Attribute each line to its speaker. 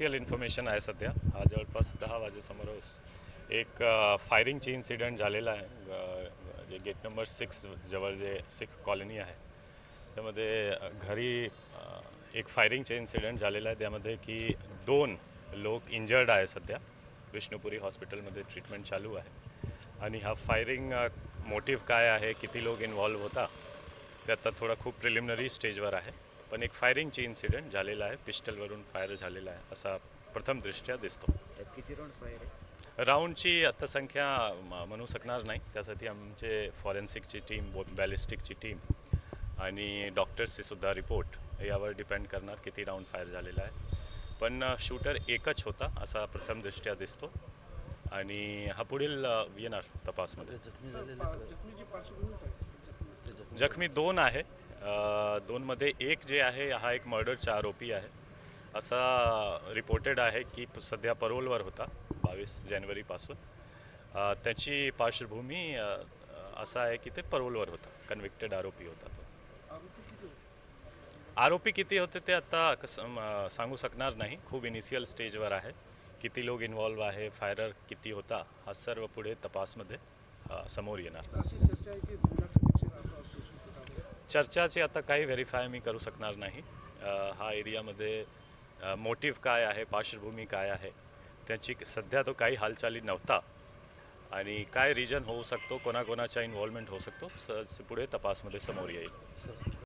Speaker 1: Official information आहे सध्या. हा जवळपास दहा वाजेसमोरच एक फायरिंगची इन्सिडेंट झालेला आहे. जे गेट नंबर सिक्स जवळ जे सिख कॉलनी आहे. त्यामध्ये घरी एक फायरिंगचे इन्सिडेंट झालेला आहे. त्यामध्ये की दोन लोक इंजर्ड आहे सध्या. विष्णुपुरी हॉस्पिटलमध्ये ट्रीटमेंट चालू आहे. आणि हा फायरिंग मोटिव्ह काय आहे किती लोक इन्व्हॉल्व होता ते आता थोडा खूप प्रिलिमिनरी स्टेजवर आहे. पण एक फायरिंगची इन्सिडेंट झालेला आहे. पिस्टलवरून फायर झालेला आहे असा प्रथम दृष्ट्या दिसतो.
Speaker 2: किती राऊंड फायर आहे?
Speaker 1: राऊंडची आता संख्या म- म्हणू शकणार नाही. त्यासाठी आमचे फॉरेन्सिकची टीम बॅलिस्टिकची टीम आणि डॉक्टर्सचे सुद्धा रिपोर्ट यावर डिपेंड करणार किती राऊंड फायर झालेला आहे. पण शूटर एकच होता असा प्रथम दृष्ट्या दिसतो. आणि हा पुढील येणार तपासमध्ये.
Speaker 2: जखमी झालेले
Speaker 1: जखमी दोन आहे. दोनमध्ये एक जे आहे हा एक मर्डरचा आरोपी आहे. असा रिपोर्टेड आहे की सध्या परोलवर होता बावीस जानेवारीपासून. त्याची पार्श्वभूमी असा आहे की ते परोलवर होता कन्व्हिक्टेड आरोपी होता तो. आरोपी किती होते ते आता कसं सांगू शकणार नाही. खूप इनिशियल स्टेजवर आहे. किती लोक इन्व्हॉल्व आहे फायरर किती होता हा सर्व पुढे तपासमध्ये समोर येणार
Speaker 3: अशी चर्चा आहे की दोन लाखापेक्षा असं असू शकतं
Speaker 1: चर्चाची आता काही व्हेरीफाय मी करू शकणार नाही. हा एरियामध्ये मोटिव्ह काय आहे पार्श्वभूमी काय आहे त्याची सध्या तो काही हालचाली नव्हता. आणि काय रिजन होऊ शकतो कोणाकोणाचा इन्व्हॉल्वमेंट होऊ शकतो स पुढे तपासमध्ये समोर येईल.